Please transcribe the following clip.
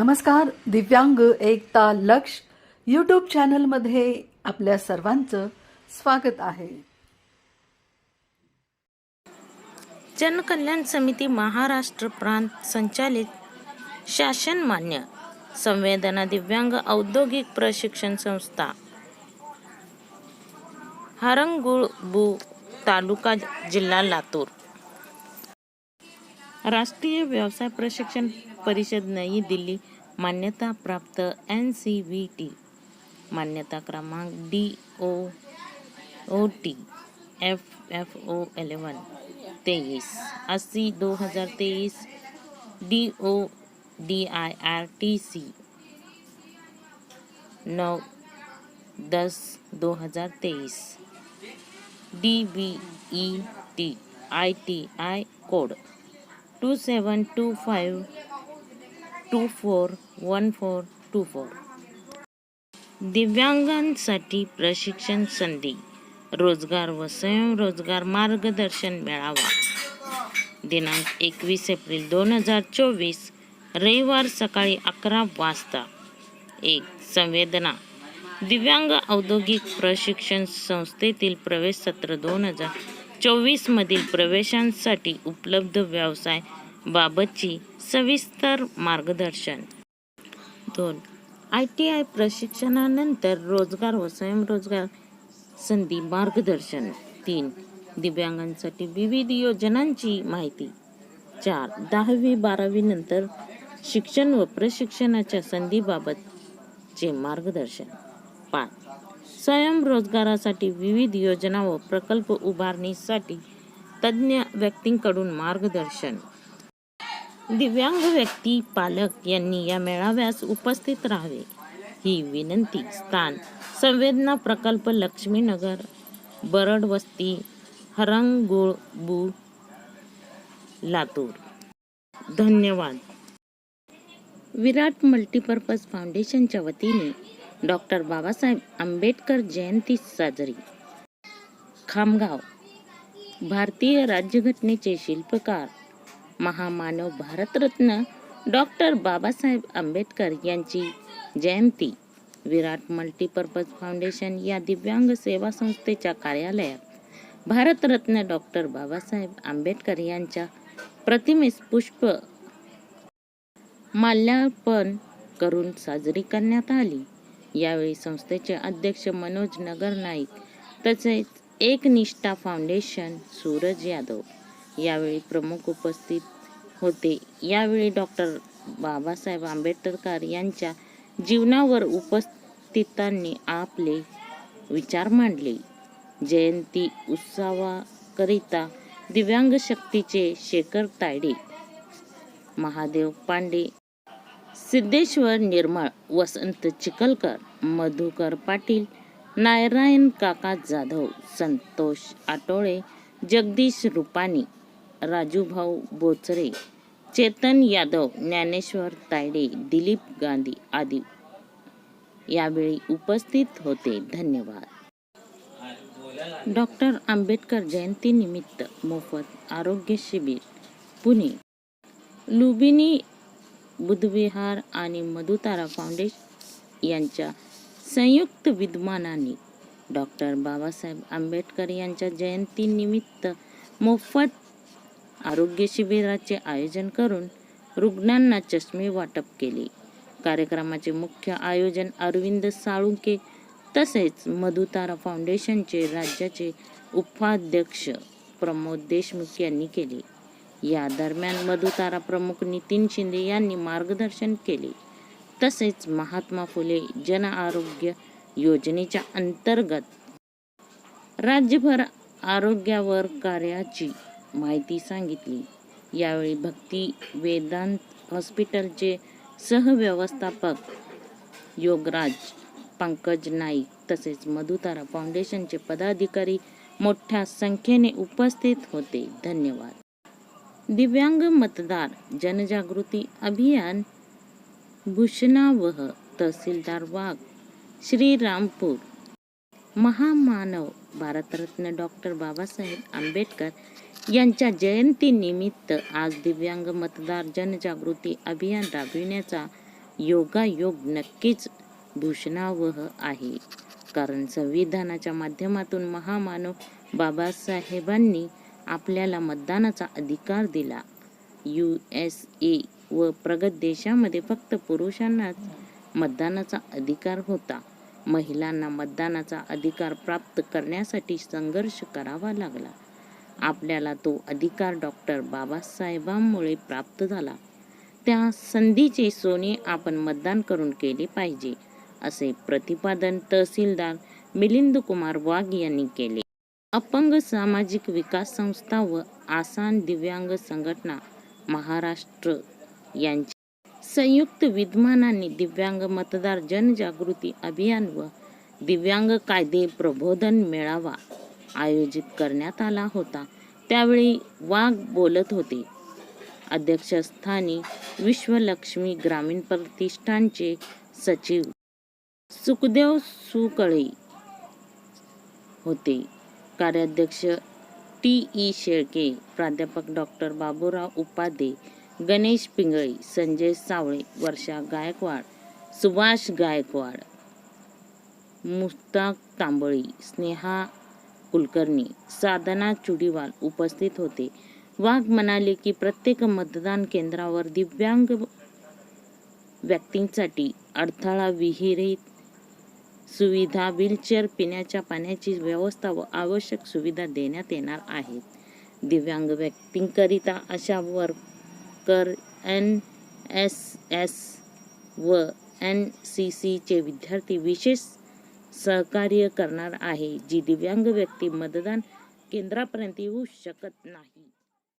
नमस्कार दिव्यांग एकता लक्ष यूट्यूब चॅनलमध्ये आपल्या सर्वांचं स्वागत आहे. जनकल्याण समिती महाराष्ट्र प्रांत संचालित शासन मान्य संवेदना दिव्यांग औद्योगिक प्रशिक्षण संस्था हरंगुळबू तालुका जिल्हा लातूर. राष्ट्रीय व्यवसाय प्रशिक्षण परिषद नई दिल्ली, मान्यता प्राप्त एन सी व्ही टी, मान्यता क्रमांक D O O T, F F O eleven तेईस, अस्सी, दो हज़ार तेईस, D O D I R T C, नौ, दस, दो हज़ार तेईस, D B E T, I T I code. Two seven two five two four one four two four दिव्यांगांसाठी प्रशिक्षण संधी रोजगार व स्वयंरोजगार मार्गदर्शन मेळावा. दिनांक एकवीस एप्रिल दोन हजार चोवीस रविवार सकाळी अकरा वाजता. एक संवेदना. दिव्यांग औद्योगिक प्रशिक्षण संस्थेतील प्रवेश सत्र दोन हजार चोवीसमधील प्रवेशांसाठी उपलब्ध व्यवसाय बाबतची सविस्तर मार्गदर्शन. दोन. आय टी आय प्रशिक्षणानंतर रोजगार व स्वयंरोजगार संधी मार्गदर्शन. तीन. दिव्यांगांसाठी विविध योजनांची माहिती. चार. दहावी बारावी नंतर शिक्षण व प्रशिक्षणाच्या संधीबाबतचे मार्गदर्शन. पाच. स्वयंरोजगारासाठी विविध योजना व प्रकल्प उभारणीसाठी तज्ज्ञ व्यक्तींकडून मार्गदर्शन. दिव्यांग व्यक्ती पालक यांनी या मेळाव्यास उपस्थित राहावे. ही विनंती स्थान संवेदना प्रकल्प लक्ष्मीनगर बरड वस्ती हरंगुळबू लातूर. धन्यवाद. विराट मल्टीपर्पज फाउंडेशनच्या वतीने डॉक्टर बाबासाहेब आंबेडकर जयंती साजरी. खामगाव. भारतीय राज्यघटनेचे शिल्पकार महामानव भारतरत्न डॉक्टर बाबासाहेब आंबेडकर यांची जयंती विराट मल्टीपर्पज फाउंडेशन या दिव्यांग सेवा संस्थेच्या कार्यालयात भारतरत्न डॉक्टर बाबासाहेब आंबेडकर यांच्या प्रतिमेस पुष्प माल्यार्पण करून साजरी करण्यात आली. यावेळी संस्थेचे अध्यक्ष मनोज नगर नाईक तसेच एकनिष्ठा फाउंडेशन सूरज यादव यावेळी प्रमुख उपस्थित होते. यावेळी डॉक्टर बाबासाहेब आंबेडकर यांच्या जीवनावर उपस्थितांनी आपले विचार मांडले. जयंती उत्सवाकरिता दिव्यांग शक्तीचे शेखर तायडे महादेव पांडे सिद्धेश्वर निर्मळ वसंत चिखलकर मधुकर पाटील नारायण काका जाधव संतोष आटोळे जगदीश रुपानी राजूभाऊ बोचरे चेतन यादव ज्ञानेश्वर तायडे दिलीप गांधी आदी यावेळी उपस्थित होते. धन्यवाद. डॉक्टर आंबेडकर जयंतीनिमित्त मोफत आरोग्य शिबिर पुणे. लुबिनी बुधविहार आणि मधुतारा फाउंडेशन यांच्या संयुक्त विद्यमानाने डॉक्टर बाबासाहेब आंबेडकर यांच्या जयंतीनिमित्त मोफत आरोग्य शिबिराचे आयोजन करून रुग्णांना चष्मे वाटप केले. कार्यक्रमाचे मुख्य आयोजन अरविंद साळुंके तसेच मधुतारा फाउंडेशनचे राज्याचे उपाध्यक्ष प्रमोद देशमुख यांनी केले. या दरम्यान मधुतारा प्रमुख नितीन शिंदे यांनी मार्गदर्शन केले. तसेच महात्मा फुले जन आरोग्य योजनेच्या अंतर्गत राज्यभर आरोग्यावर कार्याची माहिती सांगितली. यावेळी भक्ती वेदांत हॉस्पिटलचे सहव्यवस्थापक योगराज पंकज नाईक तसेच मधुतारा फाउंडेशनचे पदाधिकारी मोठ्या संख्येने उपस्थित होते. धन्यवाद. दिव्यांग मतदार जनजागृती अभियान भूषणावह तहसीलदार वाघ श्रीरामपूर महामानव भारतरत्न डॉक्टर बाबासाहेब आंबेडकर यांच्या जयंतीनिमित्त आज दिव्यांग मतदार जनजागृती अभियान राबविण्याचा योगायोग नक्कीच भूषणावह आहे. कारण संविधानाच्या माध्यमातून महामानव बाबासाहेबांनी आपल्याला मतदानाचा अधिकार दिला. यू एस ए व प्रगत देशामध्ये फक्त पुरुषांनाच मतदानाचा अधिकार होता. महिलांना मतदानाचा अधिकार प्राप्त करण्यासाठी संघर्ष करावा लागला. आपल्याला तो अधिकार डॉक्टर बाबासाहेबांमुळे प्राप्त झाला. त्या संधीचे सोने आपण मतदान करून केले पाहिजे असे प्रतिपादन तहसीलदार मिलिंद कुमार वाघ यांनी केले. अपंग सामाजिक विकास संस्था व आसान दिव्यांग संघटना महाराष्ट्र यांच्या संयुक्त विद्यमानांनी दिव्यांग मतदार जनजागृती अभियान व दिव्यांग कायदे प्रबोधन मेळावा आयोजित करण्यात आला होता. त्यावेळी वाघ बोलत होते. अध्यक्षस्थानी विश्वलक्ष्मी ग्रामीण प्रतिष्ठानचे सचिव सुखदेव सुकळे होते. कार्याध्यक्ष टी ई शेळके प्राध्यापक डॉक्टर बाबूराव उपाध्ये गणेश पिंगळे संजय सावळे वर्षा गायकवाड सुभाष गायकवाड मुस्ताक तांबळी स्नेहा कुलकर्णी साधना चुडीवाल उपस्थित होते. वाघ म्हणाले की प्रत्येक मतदान केंद्रावर दिव्यांग व्यक्तींसाठी अडथळा विहिरीत सुविधा व्हीलचेअर पिण्याच्या पाण्याची व्यवस्था व आवश्यक सुविधा देण्यात येणार आहेत. दिव्यांग व्यक्तींकरिता अशा वर्कर एन एस एस व एन सी सीचे विद्यार्थी विशेष सहकार्य करणार आहे जी दिव्यांग व्यक्ती मतदान केंद्रापर्यंत येऊ शकत नाही.